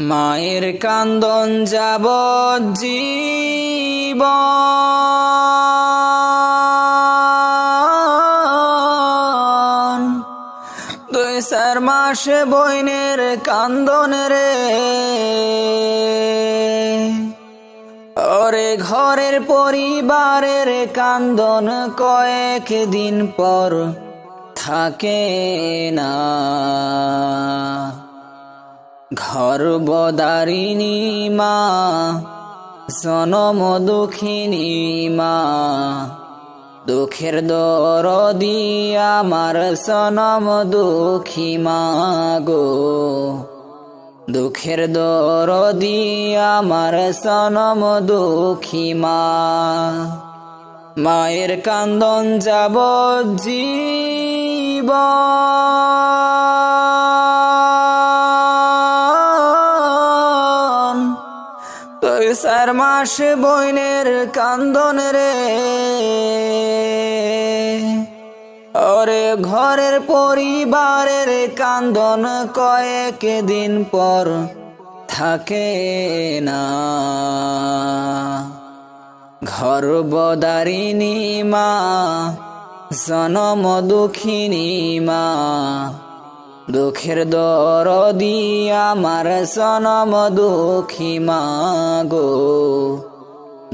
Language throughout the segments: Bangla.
মায়ের কান্দন যাব জীব দুই চার মাসে বইনের কান্দন রে। ওরে ঘরের পরিবারের কান্দন কয়েক দিন পর থাকে না। ঘর বদারিনী মা জনম দুঃখিনী মা। দুঃখের দরদি আমার সনম দুঃখী মা গো। দুঃখের দরদি আমার সনম দুঃখী মা। মায়ের কান্দন যাব জীবন চার মাস বইনের কান্দন রে। ওরে ঘরের পরিবারের কান্দন কয়েক দিন পর থাকে না। ঘর বদারিনী মা, জনম দুঃখিনী মা দুঃখের দরদি আমার সনম দুঃখী মা গো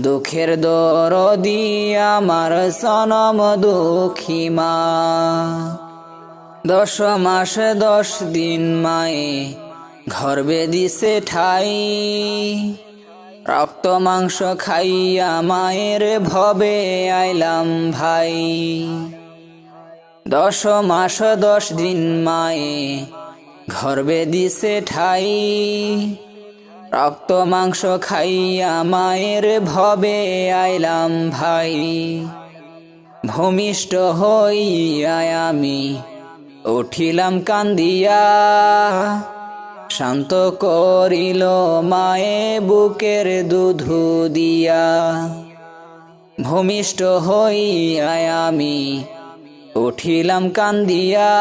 দুঃখের দরদি আমার সনম দুঃখী মা। দশ মাস দশ দিন মায়ে ঘর দিছে ঠাই। রক্ত মাংস খাইয়া মায়ের ভবে আইলাম ভাই। দশ মাস দশ দিন মায়ে ঘর দিছে ঠাই। রক্ত, মাংস খাইয়া মায়ের ভবে আইলাম ভাই। ভূমিষ্ঠ হইয়া আমি উঠিলাম কান্দিয়া। শান্ত করিল মায়ে বুকের দুধু দিয়া। ভূমিষ্ঠ হইয়া আমি উঠিলাম কান্দিয়া,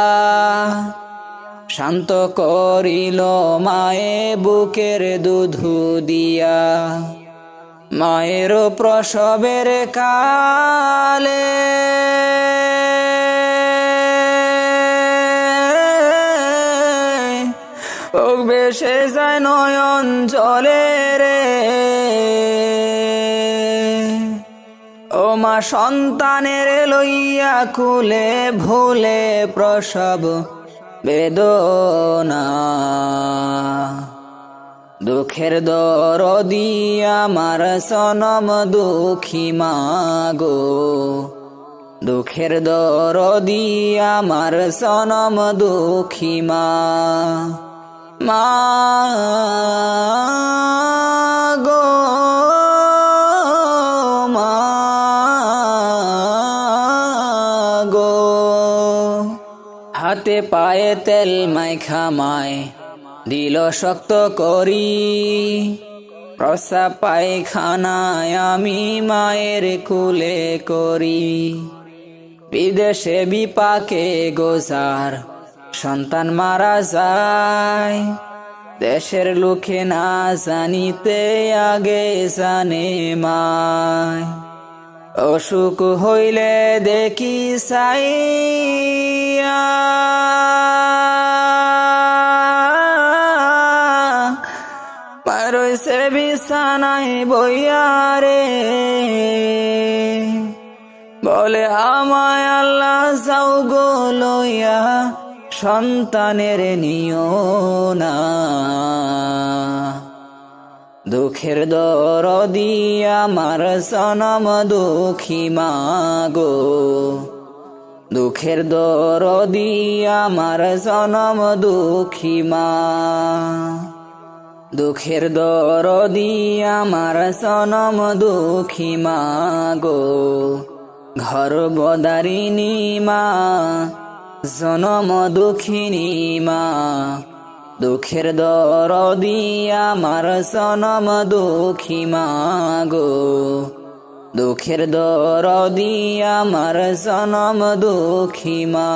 শান্ত করিল মায়ে বুকের দুধু দিয়া। মায়ের প্রসবের কালে বেশে যায় নয়ন জলে রে মা সন্তানের লইয়া কুলে ভুলে প্রসব, বেদনা। দুঃখের দরদি আমার সনম দুঃখী মাগো। দুঃখের দরদি আমার সনম দুঃখী মা। মা হাতে পায়ে তেল মাইখা মায় দিল শক্ত করি। প্রসাব পায়খানায় আমি মায়ের কুলে করি। বিদেশে বিপাকে গোজার সন্তান মারা যায়। দেশের লোকে না জানিতে আগে জানে মায় অসুখ হইলে দেখি সাইয়া। রয়েছে বিছানায় বইয়া রে। বলে আমায় আল্লাহ যাও গো সন্তানের নিও না। দুঃখের দরদি আমার সনম দুঃখী মাগো দুঃখের দরদি আমার সনম দুঃখী মা। দুঃখের দরদি আমার সনম দুঃখী মাগো ঘর বদারিনী মা, জনম দুঃখিনী মা। দুঃখের দরদি আমার সনম দুঃখী মাগো। দুঃখের দরদি আমার সনম দুঃখী মা।